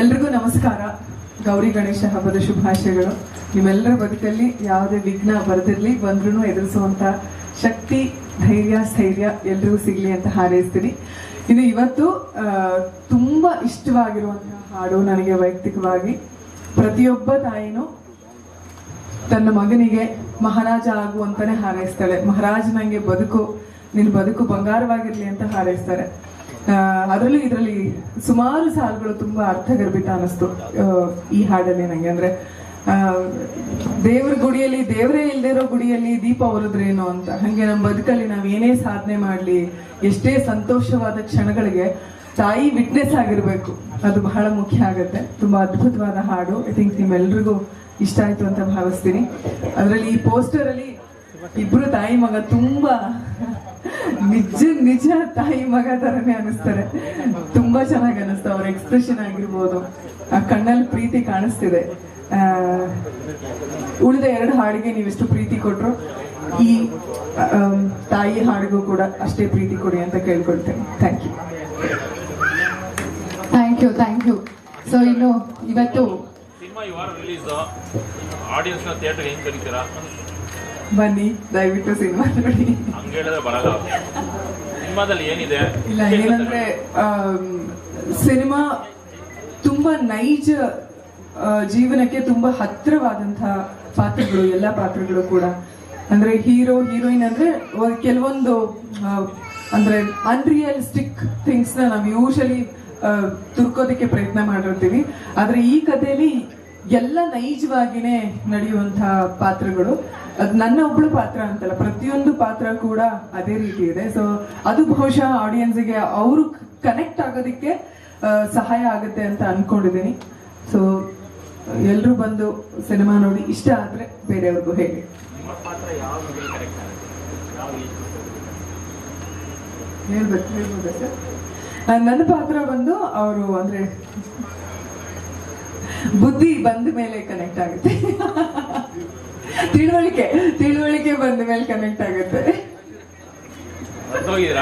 ಎಲ್ರಿಗೂ ನಮಸ್ಕಾರ. ಗೌರಿ ಗಣೇಶ ಹಬ್ಬದ ಶುಭಾಶಯಗಳು. ನಿಮ್ಮೆಲ್ಲರ ಬದುಕಲ್ಲಿ ಯಾವುದೇ ವಿಘ್ನ ಬರೆದಿರ್ಲಿ ಬಂದ್ರೂ ಎದುರಿಸುವಂತ ಶಕ್ತಿ, ಧೈರ್ಯ, ಸ್ಥೈರ್ಯ ಎಲ್ರಿಗೂ ಸಿಗ್ಲಿ ಅಂತ ಹಾರೈಸ್ತೀನಿ. ಇದು ಇವತ್ತು ತುಂಬಾ ಇಷ್ಟವಾಗಿರುವಂತಹ ಹಾಡು ನನಗೆ ವೈಯಕ್ತಿಕವಾಗಿ. ಪ್ರತಿಯೊಬ್ಬ ತಾಯಿನೂ ತನ್ನ ಮಗನಿಗೆ ಮಹಾರಾಜ ಆಗುವಂತಾನೆ ಹಾರೈಸ್ತಾಳೆ. ಮಹಾರಾಜ ನಂಗೆ ಬದುಕು, ನಿನ್ ಬದುಕು ಬಂಗಾರವಾಗಿರ್ಲಿ ಅಂತ ಹಾರೈಸ್ತಾರೆ. ಅದರಲ್ಲೂ ಇದರಲ್ಲಿ ಸುಮಾರು ಸಾಲುಗಳು ತುಂಬಾ ಅರ್ಥಗರ್ಭಿತ ಅನ್ನಿಸ್ತು. ಈ ಹಾಡಲ್ಲಿ ನಂಗೆ ಅಂದ್ರೆ ದೇವ್ರ ಗುಡಿಯಲ್ಲಿ, ದೇವರೇ ಇಲ್ದೇ ಇರೋ ಗುಡಿಯಲ್ಲಿ ದೀಪ ಹೊರದ್ರೇನು ಅಂತ. ಹಂಗೆ ನಮ್ಮ ಬದುಕಲ್ಲಿ ನಾವು ಏನೇ ಸಾಧನೆ ಮಾಡ್ಲಿ, ಎಷ್ಟೇ ಸಂತೋಷವಾದ ಕ್ಷಣಗಳಿಗೆ ತಾಯಿ ವಿಟ್ನೆಸ್ ಆಗಿರ್ಬೇಕು. ಅದು ಬಹಳ ಮುಖ್ಯ ಆಗುತ್ತೆ. ತುಂಬಾ ಅದ್ಭುತವಾದ ಹಾಡು. ಐ ಥಿಂಕ್ ನಿಮ್ಮೆಲ್ರಿಗೂ ಇಷ್ಟ ಆಯ್ತು ಅಂತ ಭಾವಿಸ್ತೀನಿ. ಅದರಲ್ಲಿ ಈ ಪೋಸ್ಟರ್ ಅಲ್ಲಿ ಇಬ್ರು ತಾಯಿ ಮಗ ತುಂಬಾ ನಿಜ ನಿಜ ತಾಯಿ ಮಗ ತರನೇ ಅನಿಸ್ತಾರೆ. ತುಂಬಾ ಚೆನ್ನಾಗಿ ಅನಿಸ್ತು. ಅವ್ರ ಎಕ್ಸ್ಪ್ರೆಷನ್ ಆಗಿರ್ಬೋದು. ಆ ಕಣ್ಣಲ್ಲಿ ಪ್ರೀತಿ ಕಾಣಿಸ್ತಿದೆ. ಉಳಿದ ಎರಡು ಹಾಡಿಗೆ ನೀವೆಷ್ಟು ಪ್ರೀತಿ ಕೊಟ್ರು. ಈ ತಾಯಿ ಹಾಡಿಗೂ ಕೂಡ ಅಷ್ಟೇ ಪ್ರೀತಿ ಕೊಡಿ ಅಂತ ಕೇಳ್ಕೊಳ್ತೇನೆ. Thank you thank you thank you so ಇನ್ನು ಇವತ್ತು ಸಿನಿಮಾ ಈ ವಾರ ರಿಲೀಸ್ ಆಡಿಯನ್ಸ್ನ ಥಿಯೇಟರ್ ಹೆಂಗ್ ಕರೀತೀರಾ ಬನ್ನಿ ದಯವಿಟ್ಟು ಸಿನಿಮಾ ನೋಡಿ. ಇಲ್ಲ ಏನಂದ್ರೆ ಸಿನಿಮಾ ತುಂಬಾ ನೈಜ ಜೀವನಕ್ಕೆ ತುಂಬಾ ಹತ್ತಿರವಾದಂತಹ ಪಾತ್ರಗಳು ಎಲ್ಲ ಪಾತ್ರಗಳು ಕೂಡ. ಅಂದ್ರೆ ಹೀರೋ ಹೀರೋಯಿನ್ ಅಂದ್ರೆ ಕೆಲವೊಂದು ಅಂದ್ರೆ ಅನ್ರಿಯಲಿಸ್ಟಿಕ್ ಥಿಂಗ್ಸ್ನ ನಾವು ಯೂಶಲಿ ತುರ್ಕೋದಕ್ಕೆ ಪ್ರಯತ್ನ ಮಾಡಿರ್ತೀವಿ. ಆದ್ರೆ ಈ ಕಥೆಯಲ್ಲಿ ಎಲ್ಲ ನೈಜವಾಗಿನೇ ನಡೆಯುವಂತಹ ಪಾತ್ರಗಳು. ಅದು ನನ್ನ ಒಬ್ಳು ಪಾತ್ರ ಅಂತಲ್ಲ ಪ್ರತಿಯೊಂದು ಪಾತ್ರ ಕೂಡ ಅದೇ ರೀತಿ ಇದೆ. ಸೊ ಅದು ಬಹುಶಃ ಆಡಿಯನ್ಸ್ಗೆ ಅವರು ಕನೆಕ್ಟ್ ಆಗೋದಕ್ಕೆ ಸಹಾಯ ಆಗುತ್ತೆ ಅಂತ ಅನ್ಕೊಂಡಿದ್ದೀನಿ. ಸೊ ಎಲ್ಲರೂ ಬಂದು ಸಿನಿಮಾ ನೋಡಿ ಇಷ್ಟ ಆದ್ರೆ ಬೇರೆಯವ್ರಿಗೂ ಹೇಳಿ. ಹೇಳ್ಬೇಕು ಹೇಳ್ಬೋದಾ ಸರ್? ನನ್ನ ಪಾತ್ರ ಬಂದು ಅವರು ಅಂದ್ರೆ ಬುದ್ಧಿ ಬಂದ ಮೇಲೆ ಕನೆಕ್ಟ್ ಆಗುತ್ತೆ. ತಿಳುವಳಿಕೆ ತಿಳುವಳಿಕೆ ಬಂದ ಮೇಲೆ ಕನೆಕ್ಟ್ ಆಗುತ್ತೆ. ಅಲ್ಲಲ್ಲ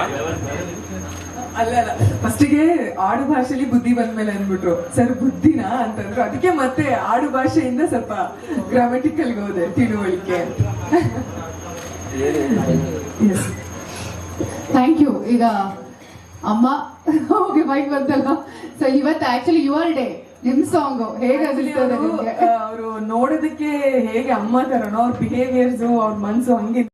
ಅಲ್ಲ ಅಲ್ಲ. ಫಸ್ಟಿಗೆ ಆಡು ಭಾಷೆಲಿ ಬುದ್ಧಿ ಬಂದ್ಮೇಲೆ ಅಂದ್ಬಿಟ್ರು. ಸರ್ ಬುದ್ಧಿನಾ? ಅಂತಂದ್ರು. ಅದಕ್ಕೆ ಮತ್ತೆ ಆಡು ಭಾಷೆಯಿಂದ ಸ್ವಲ್ಪ ಗ್ರಾಮೆಟಿಕಲ್ಗೆ ಹೋದೆ ತಿಳುವಳಿಕೆ ಥ್ಯಾಂಕ್ ಯು ಈಗ ಅಮ್ಮ ಹೋಗಿ ಬೈಕ್ ಬಂತಲ್ಲ? ಸೊ ಇವತ್ತು ಆಕ್ಚುಲಿ ಯುವರ್ ಡೇ ನಿಮ್ ಸಾಂಗ್ ಹೇಗೆ ಅವರು ನೋಡೋದಕ್ಕೆ ಹೇಗೆ ಅಮ್ಮ ತರನೋ ಅವ್ರ ಬಿಹೇವಿಯರ್ಸ್ ಅವ್ರ ಮನ್ಸು ಹಂಗೆ